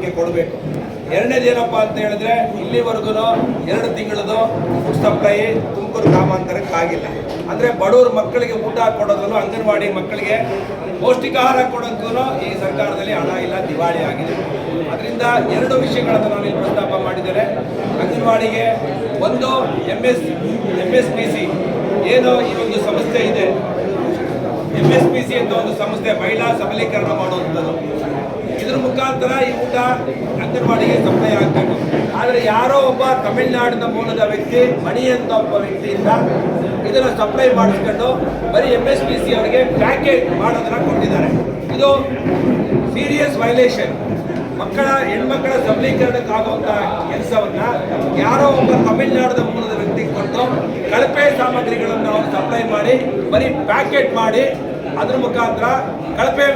ಅದಕ್ಕೆ ಕೊಡಬೇಕು. ಎರಡನೇದು ಏನಪ್ಪ ಅಂತ ಹೇಳಿದ್ರೆ ಇಲ್ಲಿವರೆಗೂ ಎರಡು ತಿಂಗಳದು ಫುಡ್ ಸಪ್ಲೈ ತುಮಕೂರು ಗ್ರಾಮಾಂತರಕ್ಕೆ ಆಗಿಲ್ಲ. ಅಂದರೆ ಬಡವ್ರ ಮಕ್ಕಳಿಗೆ ಊಟ ಕೊಡೋದ್ರಲ್ಲೂ ಅಂಗನವಾಡಿ ಮಕ್ಕಳಿಗೆ ಪೌಷ್ಟಿಕಾಹಾರ ಕೊಡೋಕ್ಕೂ ಈ ಸರ್ಕಾರದಲ್ಲಿ ಹಣ ಇಲ್ಲ, ದಿವಾಳಿ ಆಗಿದೆ. ಅದರಿಂದ ಎರಡು ವಿಷಯಗಳನ್ನು ನಾನು ಇಲ್ಲಿ ಪ್ರಸ್ತಾಪ ಮಾಡಿದ್ದೇನೆ. ಅಂಗನವಾಡಿಗೆ ಒಂದು M S M S P C ಏನು ಈ ಒಂದು ಸಂಸ್ಥೆ ಇದೆ. ಎಂ ಎಸ್ ಪಿ ಸಿ ಅಂತ ಒಂದು ಸಂಸ್ಥೆ ಮಹಿಳಾ ಸಬಲೀಕರಣ ಮಾಡುವಂಥದ್ದು. ಇದ್ರ ಮುಖಾಂತರ ಈ ಊಟ ಅಂಗನವಾಡಿಗೆ ಸಪ್ಲೈ ಆಗಬೇಕು ಆದರೆ ಯಾರೋ ಒಬ್ಬ ತಮಿಳುನಾಡಿನ ಮೂಲದ ವ್ಯಕ್ತಿ ಮಣಿ ಅಂತ ಒಬ್ಬ ವ್ಯಕ್ತಿಯಿಂದ ಇದನ್ನು ಸಪ್ಲೈ ಮಾಡಿಸ್ಕೊಂಡು ಬರೀ ಎಂ ಎಸ್ ಪಿ ಸಿ ಅವರಿಗೆ ಪ್ಯಾಕೇಜ್ ಮಾಡೋದನ್ನ ಕೊಟ್ಟಿದ್ದಾರೆ. ಇದು ಸೀರಿಯಸ್ ವೈಲೇಷನ್. ಮಕ್ಕಳ, ಹೆಣ್ಮಕ್ಕಳ ಸಬಲೀಕರಣಕ್ಕಾಗುವಂಥ ಕೆಲಸವನ್ನ ಯಾರೋ ಒಬ್ಬ ತಮಿಳುನಾಡಿನ ಮೂಲದ ವ್ಯಕ್ತಿ ಕೊಟ್ಟು ಕಳಪೆ ಸಾಮಗ್ರಿಗಳನ್ನು ಅವರು ಸಪ್ಲೈ ಮಾಡಿ, ಬರೀ ಪ್ಯಾಕೆಟ್ ಮಾಡಿ, ಅದ್ರ ಮುಖಾಂತರ ಕಳಪೆ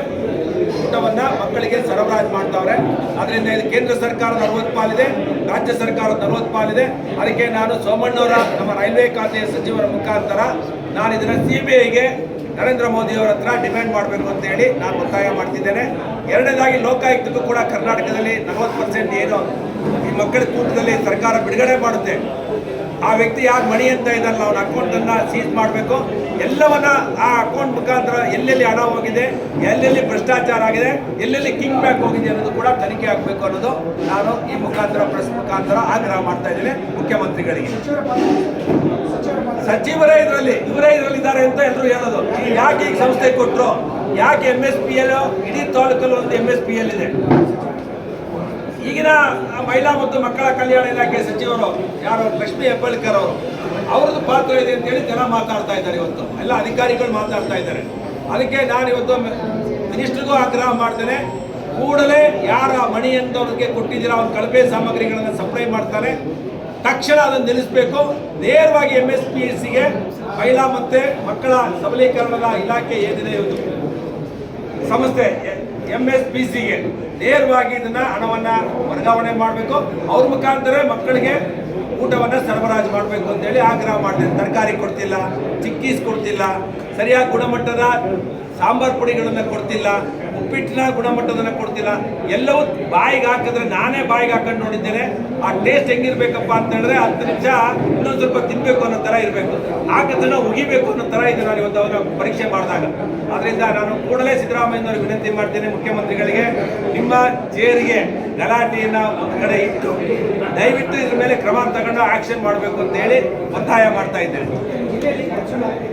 ಊಟವನ್ನ ಮಕ್ಕಳಿಗೆ ಸರಬರಾಜು ಮಾಡ್ತಾವ್ರೆ. ಅದರಿಂದ ಇದು ಕೇಂದ್ರ ಸರ್ಕಾರದ ಅರವತ್ತು ಪಾಲಿದೆ ರಾಜ್ಯ ಸರ್ಕಾರದ ಅರವತ್ತು ಪಾಲಿದೆ ಅದಕ್ಕೆ ನಾನು ಸೋಮಣ್ಣವರ, ನಮ್ಮ ರೈಲ್ವೆ ಖಾತೆಯ ಸಚಿವರ ಮುಖಾಂತರ ನಾನು ಇದನ್ನ ಸಿ ಬಿ ಐಗೆ ನರೇಂದ್ರ ಮೋದಿ ಅವರ ಹತ್ರ ಡಿಮ್ಯಾಂಡ್ ಮಾಡಬೇಕು ಅಂತ ಹೇಳಿ ನಾನು ಒತ್ತಾಯ ಮಾಡ್ತಿದ್ದೇನೆ. ಎರಡನೇದಾಗಿ ಲೋಕಾಯುಕ್ತಕ್ಕೂ ಕೂಡ ಕರ್ನಾಟಕದಲ್ಲಿ ನಲವತ್ತು ಪರ್ಸೆಂಟ್ ಏನು ಈ ಮಕ್ಕಳ ಕೂಟದಲ್ಲಿ ಸರ್ಕಾರ ಬಿಡುಗಡೆ ಮಾಡುತ್ತೆ. ಆ ವ್ಯಕ್ತಿ ಯಾರು ಮಣಿ ಅಂತ ಇದ್ದಾರಲ್ಲ ಅವನ ಅಕೌಂಟನ್ನು ಸೀಸ್ ಮಾಡಬೇಕು. ಎಲ್ಲವನ್ನ ಆ ಅಕೌಂಟ್ ಮುಖಾಂತರ ಎಲ್ಲೆಲ್ಲಿ ಹಣ ಹೋಗಿದೆ, ಎಲ್ಲೆಲ್ಲಿ ಭ್ರಷ್ಟಾಚಾರ ಆಗಿದೆ, ಎಲ್ಲೆಲ್ಲಿ ಕಿಂಗ್ ಬ್ಯಾಕ್ ಹೋಗಿದೆ ಅನ್ನೋದು ಕೂಡ ತನಿಖೆ ಆಗಬೇಕು ಅನ್ನೋದು ನಾನು ಈ ಮುಖಾಂತರ ಪ್ರೆಸ್ ಮುಖಾಂತರ ಆಗ್ರಹ ಮಾಡ್ತಾ ಇದ್ದೇನೆ ಮುಖ್ಯಮಂತ್ರಿಗಳಿಗೆ. ಸಚಿವರೇ ಇದರಲ್ಲಿ, ಇವರೇ ಇದರಲ್ಲಿ ಇದ್ದಾರೆ ಅಂತ ಎಲ್ಲರೂ ಹೇಳೋದು. ಈಗ ಯಾಕೆ ಈ ಸಂಸ್ಥೆ ಕೊಟ್ಟರು ಯಾಕೆ ಎಂ ಎಸ್ ಪಿ ಎಲ್ ಇಡೀ ತಾಲೂಕಲ್ಲಿ ಒಂದು ಎಂ ಎಸ್ ಪಿ ಎಲ್ ಇದೆ? ಈಗಿನ ಮಹಿಳಾ ಮತ್ತು ಮಕ್ಕಳ ಕಲ್ಯಾಣ ಇಲಾಖೆ ಸಚಿವರು ಯಾರು ಲಕ್ಷ್ಮೀ ಹೆಬ್ಬಾಳ್ಕರ್ ಅವರು, ಅವ್ರದ್ದು ಪಾತ್ರ ಇದೆ ಅಂತೇಳಿ ಜನ ಮಾತಾಡ್ತಾ ಇದ್ದಾರೆ ಇವತ್ತು. ಎಲ್ಲ ಅಧಿಕಾರಿಗಳು ಮಾತಾಡ್ತಾ ಇದ್ದಾರೆ. ಅದಕ್ಕೆ ನಾನು ಇವತ್ತು ಮಿನಿಸ್ಟ್ರಿಗೂ ಆಗ್ರಹ ಮಾಡ್ತೇನೆ. ಕೂಡಲೇ ಯಾರ ಮಣಿ ಅಂತವ್ರಿಗೆ ಕೊಟ್ಟಿದ್ದೀರಾ ಅವ್ರ ಕಳಪೆ ಸಾಮಗ್ರಿಗಳನ್ನು ಸಪ್ಲೈ ಮಾಡ್ತಾರೆ. ತಕ್ಷಣ ಅದನ್ನು ನಿಲ್ಲಿಸಬೇಕು. ನೇರವಾಗಿ ಎಂ ಎಸ್ ಪಿ ಎಸ್ ಸಿಗೆ ಮಹಿಳಾ ಮತ್ತು ಮಕ್ಕಳ ಸಬಲೀಕರಣದ ಇಲಾಖೆ ಏನಿದೆ ಇವತ್ತು? ಸಂಸ್ಥೆ ಎಂ ಎಸ್ ಪಿ ಸಿಗೆ ನೇರವಾಗಿ ಇದನ್ನ ಹಣವನ್ನ ವರ್ಗಾವಣೆ ಮಾಡಬೇಕು. ಅವ್ರ ಮುಖಾಂತರ ಮಕ್ಕಳಿಗೆ ಊಟವನ್ನ ಸರಬರಾಜು ಮಾಡಬೇಕು ಅಂತೇಳಿ ಆಗ್ರಹ ಮಾಡ್ತೇನೆ ತರಕಾರಿ ಕೊಡ್ತಿಲ್ಲ, ಚಿಕ್ಕೀಸ್ ಕೊಡ್ತಿಲ್ಲ, ಸರಿಯಾಗಿ ಗುಣಮಟ್ಟದ ಸಾಂಬಾರ್ ಪುಡಿಗಳನ್ನ ಕೊಡ್ತಿಲ್ಲ, ಉಪ್ಪಿಟ್ಟಿನ ಗುಣಮಟ್ಟದನ್ನ ಕೊಡ್ತಿಲ್ಲ, ಎಲ್ಲವೂ ಬಾಯಿಗೆ ಹಾಕಿದ್ರೆ ನಾನೇ ಬಾಯಿಗೆ ಹಾಕೊಂಡು ನೋಡಿದ್ದೇನೆ. ಆ ಟೇಸ್ಟ್ ಹೆಂಗಿರ್ಬೇಕಪ್ಪ ಅಂತ ಹೇಳಿದ್ರೆ ಹತ್ತು ನಿಮಿಷ ಇನ್ನೊಂದು ಸ್ವಲ್ಪ ತಿನ್ಬೇಕು ಅನ್ನೋ ಥರ ಇರಬೇಕು. ಹಾಕಿದ್ದನ್ನ ಉಗಿಬೇಕು ಅನ್ನೋ ಥರ ಇದೆ ನಾನು ಇವತ್ತು ಅವರ ಪರೀಕ್ಷೆ ಮಾಡಿದಾಗ. ಅದರಿಂದ ನಾನು ಕೂಡಲೇ ಸಿದ್ದರಾಮಯ್ಯನವರು ವಿನಂತಿ ಮಾಡ್ತೇನೆ ಮುಖ್ಯಮಂತ್ರಿಗಳಿಗೆ, ನಿಮ್ಮ ಜೇರಿಗೆ ಗಲಾಟೆಯನ್ನು ಒಂದು ಕಡೆ ಇಟ್ಟು, ದಯವಿಟ್ಟು ಇದ್ರ ಮೇಲೆ ಕ್ರಮ ತಗೊಂಡು ಆಕ್ಷನ್ ಮಾಡಬೇಕು ಅಂತ ಹೇಳಿ ಒತ್ತಾಯ ಮಾಡ್ತಾ ಇದ್ದೇನೆ.